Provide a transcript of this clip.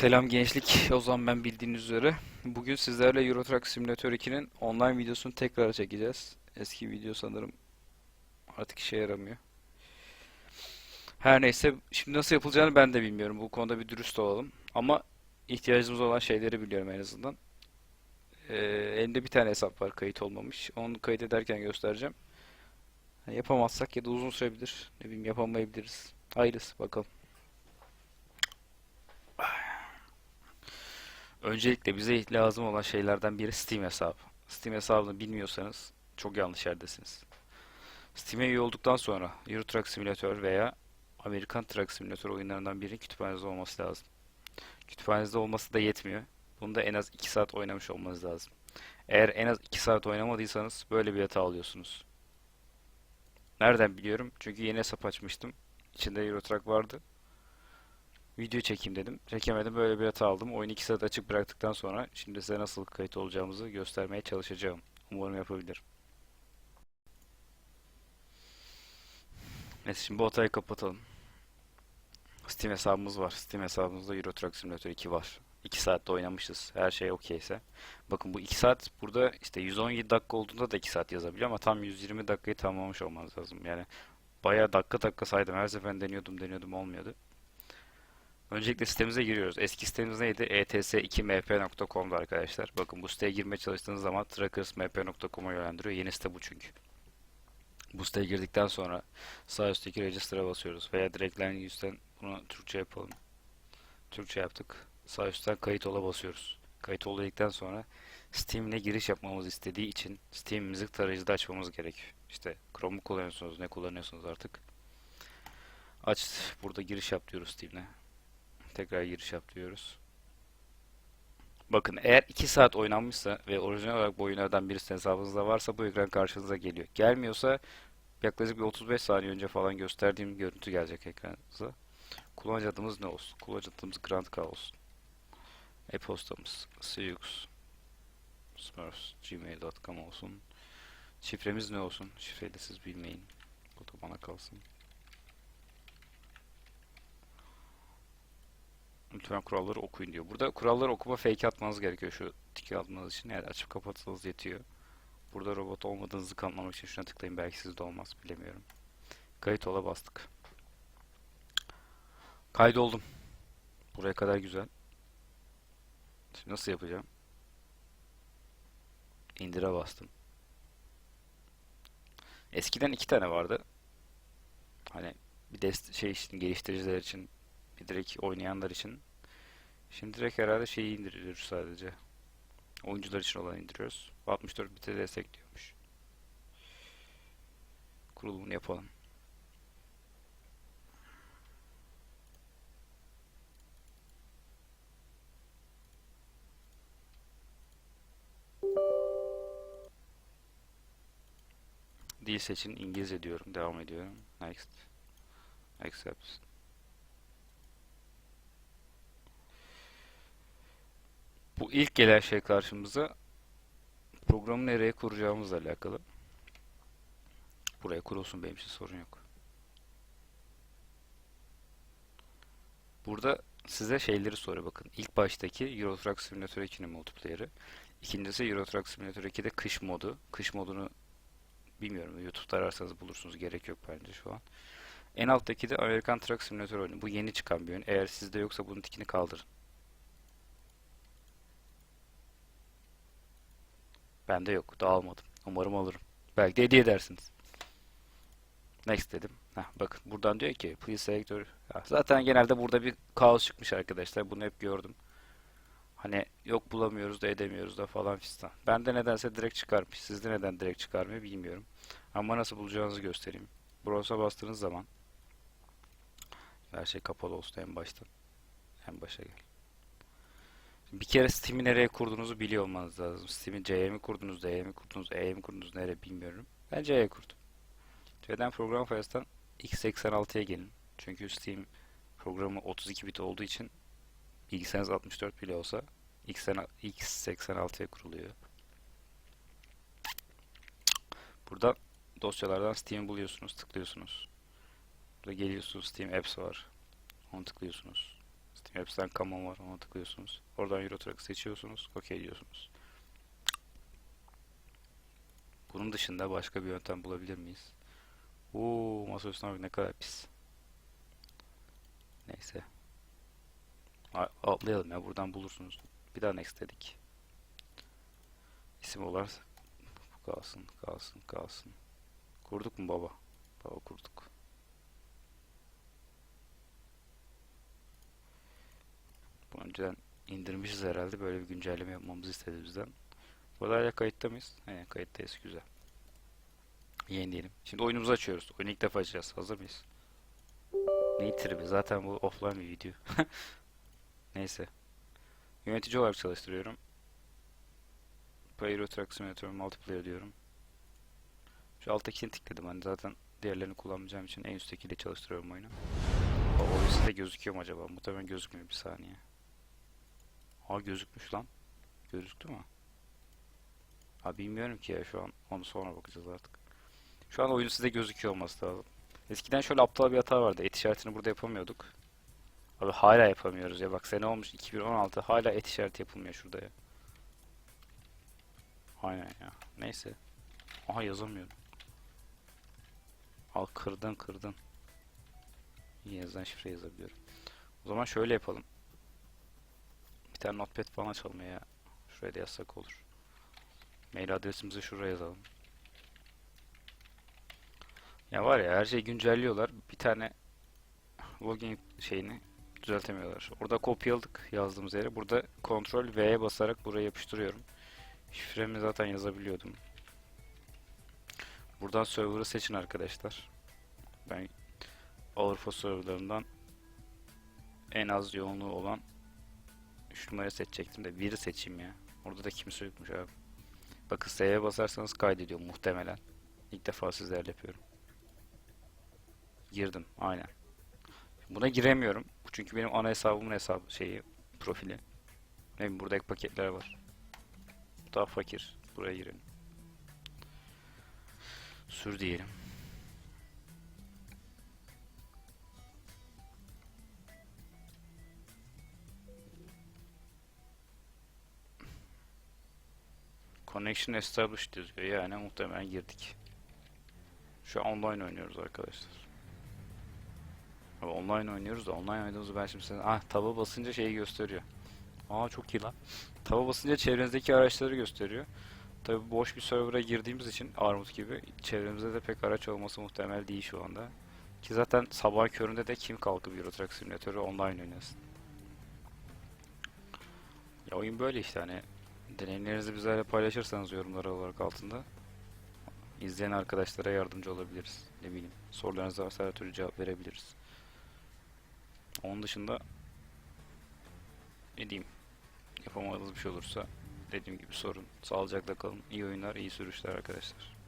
Selam gençlik. O zaman ben bildiğiniz üzere bugün sizlerle Euro Truck Simulator 2'nin online videosunu tekrar çekeceğiz. Eski video sanırım artık işe yaramıyor. Her neyse şimdi nasıl yapılacağını ben de bilmiyorum. Bu konuda bir dürüst olalım. Ama ihtiyacımız olan şeyleri biliyorum en azından. Ee, elimde bir tane hesap var kayıt olmamış. Onu kayıt ederken göstereceğim. Yani yapamazsak ya da uzun sürebilir. Ne bileyim yapamayabiliriz. Hayırlısı bakalım. Öncelikle bize lazım olan şeylerden biri Steam hesabı. Steam hesabını bilmiyorsanız çok yanlış yerdesiniz. Steam'e üye olduktan sonra Euro Truck Simulator veya Amerikan Truck Simulator oyunlarından biri kütüphanenizde olması lazım. Kütüphanenizde olması da yetmiyor. Bunda en az 2 saat oynamış olmanız lazım. Eğer en az 2 saat oynamadıysanız böyle bir hata alıyorsunuz. Nereden biliyorum? Çünkü yeni hesap açmıştım. İçinde Euro Truck vardı. Video çekeyim dedim. Çekemedim böyle bir hata aldım. Oyunu 2 saat açık bıraktıktan sonra şimdi size nasıl kayıt olacağımızı göstermeye çalışacağım. Umarım yapabilirim. Neyse şimdi bu hatayı kapatalım. Steam hesabımız var. Steam hesabımızda Euro Truck Simulator 2 var. 2 saatte oynamışız. Her şey okeyse. Bakın bu 2 saat burada işte 117 dakika olduğunda da 2 saat yazabiliyor ama tam 120 dakikayı tamamlamış olmanız lazım. Yani bayağı dakika dakika saydım. Her seferinde deniyordum deniyordum olmuyordu. Öncelikle sitemize giriyoruz. Eski sitemiz neydi? ets2mp.com'du arkadaşlar. Bakın bu siteye girmeye çalıştığınız zaman trackersmp.com'a yönlendiriyor. Yeni site bu çünkü. Bu siteye girdikten sonra sağ üstteki register'a basıyoruz. Veya direkt line üstten bunu Türkçe yapalım. Türkçe yaptık. Sağ üstten kayıt ola basıyoruz. Kayıt ol dedikten sonra Steam'le giriş yapmamızı istediği için Steam müzik tarayıcıda açmamız gerekiyor. İşte Chrome'u kullanıyorsunuz, ne kullanıyorsunuz artık. Aç, burada giriş yap diyoruz Steam'le. Tekrar giriş yap diyoruz. Bakın eğer 2 saat oynanmışsa ve orijinal olarak bu oyunlardan birisi hesabınızda varsa bu ekran karşınıza geliyor. Gelmiyorsa yaklaşık bir 35 saniye önce falan gösterdiğim görüntü gelecek ekranınıza. Kullanıcı adımız ne olsun? Kullanıcı adımız Grand K olsun. E-postamız Siyux Smurfs gmail.com olsun. Şifremiz ne olsun? Şifreyi de siz bilmeyin. Bu da bana kalsın. Lütfen kuralları okuyun diyor. Burada kuralları okuma fake atmanız gerekiyor şu tiki atmanız için. Yani açıp kapatsanız yetiyor. Burada robot olmadığınızı kanıtlamak için şuna tıklayın. Belki sizde olmaz. Bilemiyorum. Kayıt ola bastık. Kaydoldum. Buraya kadar güzel. Şimdi nasıl yapacağım? İndire bastım. Eskiden iki tane vardı. Hani bir dest şey için geliştiriciler için direkt oynayanlar için. Şimdi direkt herhalde şeyi indiriyoruz sadece. Oyuncular için olan indiriyoruz. 64 bite destekliyormuş. Kurulumunu yapalım. Dil seçin İngilizce diyorum. Devam ediyorum. Next. Accept. Bu ilk gelen şey karşımıza programı nereye kuracağımızla alakalı. Buraya kurulsun benim için sorun yok. Burada size şeyleri soruyor bakın. İlk baştaki Euro Truck Simulator 2'nin multiplayer'ı. İkincisi Euro Truck Simulator 2'de kış modu. Kış modunu bilmiyorum. YouTube'da ararsanız bulursunuz. Gerek yok bence şu an. En alttaki de Amerikan Truck Simulator oyunu. Bu yeni çıkan bir oyun. Eğer sizde yoksa bunun tikini kaldırın. Bende yok. Daha almadım. Umarım alırım. Belki de hediye edersiniz. Next dedim. Heh, bakın buradan diyor ki please select your... Ya zaten genelde burada bir kaos çıkmış arkadaşlar. Bunu hep gördüm. Hani yok bulamıyoruz da edemiyoruz da falan fistan. Bende nedense direkt çıkarmış. Sizde neden direkt çıkarmıyor bilmiyorum. Ama nasıl bulacağınızı göstereyim. Browse'a bastığınız zaman her şey kapalı olsun en baştan. En başa gel. Bir kere Steam'i nereye kurduğunuzu biliyor olmanız lazım. Steam'i C'ye mi kurdunuz, D'ye mi kurdunuz, E'ye mi kurdunuz, nereye bilmiyorum. Ben C'ye kurdum. C'den program fails'tan x86'ya gelin. Çünkü Steam programı 32 bit olduğu için bilgisayarınız 64 bile olsa x86'ya kuruluyor. Burada dosyalardan Steam'i buluyorsunuz, tıklıyorsunuz. Burada geliyorsunuz, Steam Apps var. Onu tıklıyorsunuz. Web'den common var ona tıklıyorsunuz. Oradan Euro seçiyorsunuz. OK diyorsunuz. Bunun dışında başka bir yöntem bulabilir miyiz? Oo, masaüstüne bak ne kadar pis. Neyse. Atlayalım ya buradan bulursunuz. Bir daha next dedik. İsim olarak kalsın, kalsın, kalsın. Kurduk mu baba? Baba kurduk. Önceden indirmişiz herhalde. Böyle bir güncelleme yapmamızı istedi bizden. Bu arada hala kayıtta mıyız? He, kayıttayız. Güzel. Yeni diyelim. Şimdi oyunumuzu açıyoruz. Oyunu ilk defa açacağız. Hazır mıyız? Neyi tribi? Zaten bu offline bir video. Neyse. Yönetici olarak çalıştırıyorum. Player Truck Simulator Multiplayer diyorum. Şu alttakini tıkladım. Hani zaten diğerlerini kullanmayacağım için en üsttekiyle çalıştırıyorum oyunu. O oyun size gözüküyor mu acaba? Muhtemelen gözükmüyor bir saniye. Ha gözükmüş lan. Gözüktü mü? Ha bilmiyorum ki ya şu an onu sonra bakacağız artık. Şu an oyun size gözüküyor olması lazım. Eskiden şöyle aptal bir hata vardı. Et işaretini burada yapamıyorduk. Abi hala yapamıyoruz ya. Bak sene olmuş 2016 hala et işareti yapılmıyor şurada ya. Aynen ya. Neyse. Aha yazamıyorum. Al kırdın kırdın. İyi yazan şifre yazabiliyorum. O zaman şöyle yapalım. Bir tane notepad falan açalım ya. Şuraya da yazsak olur. Mail adresimizi şuraya yazalım. Ya var ya her şeyi güncelliyorlar. Bir tane login şeyini düzeltemiyorlar. Orada kopyaladık yazdığımız yere. Burada Ctrl V'ye basarak buraya yapıştırıyorum. Şifremi zaten yazabiliyordum. Buradan server'ı seçin arkadaşlar. Ben Avrupa serverlarından en az yoğunluğu olan 3 numara seçecektim de 1'i seçeyim ya. Orada da kimse yokmuş abi. Bakın S'ye basarsanız kaydediyor muhtemelen. İlk defa sizlerle yapıyorum. Girdim aynen. Buna giremiyorum. Çünkü benim ana hesabımın hesabı şeyi profili. Ne bileyim burada ek paketler var. Daha fakir. Buraya girelim. Sür diyelim. Connection established yazıyor. Yani muhtemelen girdik. Şu an online oynuyoruz arkadaşlar. Abi online oynuyoruz da online oynadığımızı ben şimdi size... Ah taba basınca şeyi gösteriyor. Aa çok iyi lan. Taba basınca çevrenizdeki araçları gösteriyor. Tabi boş bir server'a girdiğimiz için Armut gibi çevremizde de pek araç olması muhtemel değil şu anda. Ki zaten sabah köründe de kim kalkıp Euro Truck Simulator'ı online oynasın. Ya oyun böyle işte hani deneyimlerinizi bizlerle paylaşırsanız yorumlar olarak altında izleyen arkadaşlara yardımcı olabiliriz. Ne bileyim sorularınız varsa her türlü cevap verebiliriz. Onun dışında ne diyeyim yapamadığınız bir şey olursa dediğim gibi sorun. Sağlıcakla kalın. İyi oyunlar, iyi sürüşler arkadaşlar.